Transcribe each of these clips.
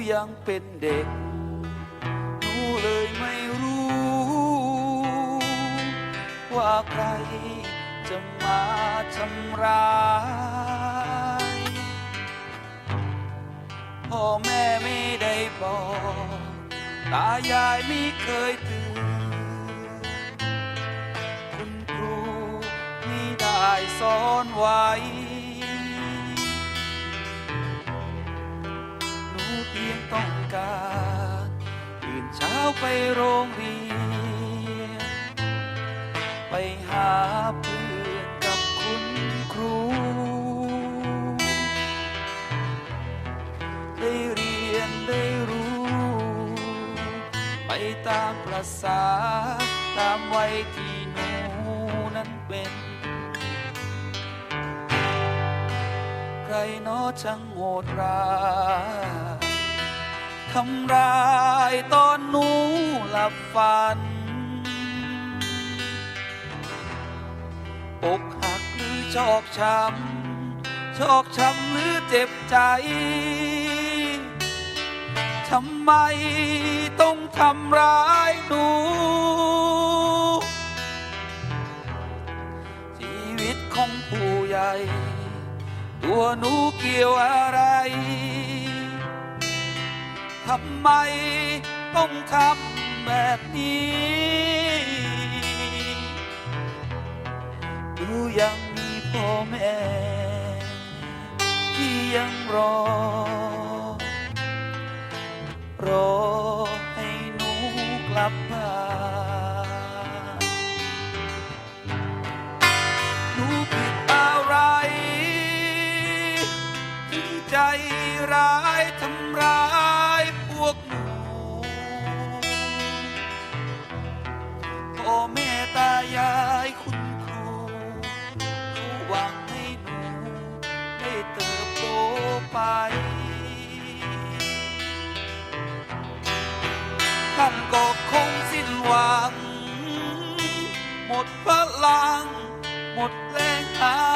าะหนูยังเป็นเด็ก หนูเลยไม่รู้ ว่าใครจะมาทำร้าย พ่อแม่ไม่ได้บอก ตายายไม่เคยเตือนคุณครูไม่ได้สอนไว้ การตื่นเช้าไปโรงเรียน ไปหาเพื่อนกับคุณครู ได้เรียนได้รู้ ไปตามประษาตามวัยที่หนูนั้นเป็นใครนอช่างโหดร้าย ทำร้ายตอนหนูหลับฝัน อกหักหรือชอกช้ำชอกช้ำหรือเจ็บใจ ทำไมต้องทำร้ายหนูชีวิตของผู้ใหญ่ ตัวหนูเกี่ยวอะไร ทำไมต้องทำแบบนี้ ดูยังมีพ่อแม่ ที่ยังรอ รอให้หนูกลับบ้านหนูผิดอะไรถึงใจร้ายทำร้าย วกหนูพ่อแม่ตายายคุณครูเขาหวังให้หนูได้เติบโตไปท่านก็คงสิ้นหวัง หมดพลัง หมดแรงหา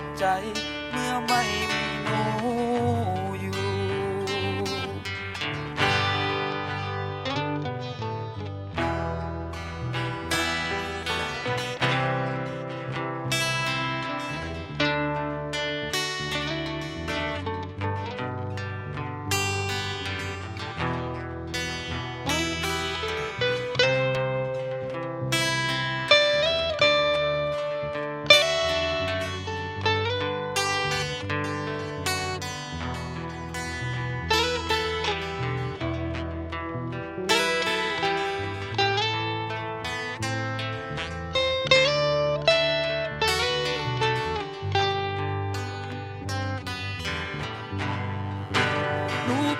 ดใจเมื่อไม่มีหนู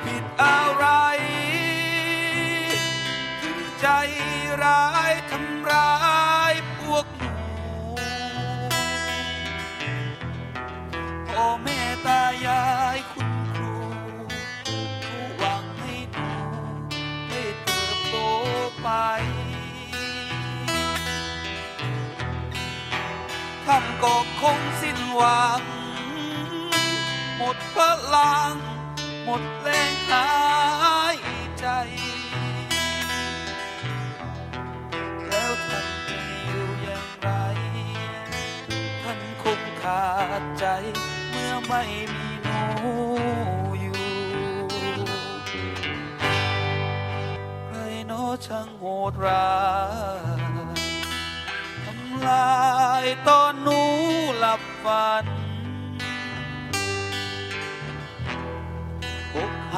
ผิดอะไร ถึงใจร้ายทำร้ายพวกหนูพ่อแม่ตายายคุณครูผู้หวังให้หนูได้เติบโตไปท่านก็คงสิ้นหวังหมดพลัง มดแรงหายใจ แล้วท่านจะอยู่อย่างไร ท่านคงขาดใจ เมื่อไม่มีหนูอยู่ใครโนช่างโหดร้ายทำลายตอนหนูหลับฝัน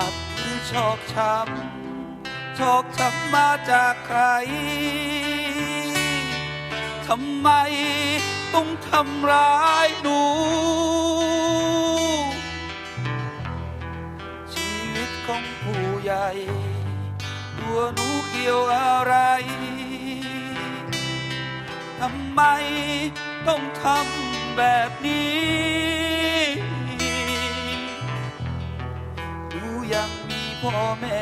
อกหักหรือชอกช้ำชอกช้ำมาจากใคร ทำไมต้องทำร้ายหนู ชีวิตของผู้ใหญ่ ตัวหนูเกี่ยวอะไร ทำไมต้องทำแบบนี้ ยัง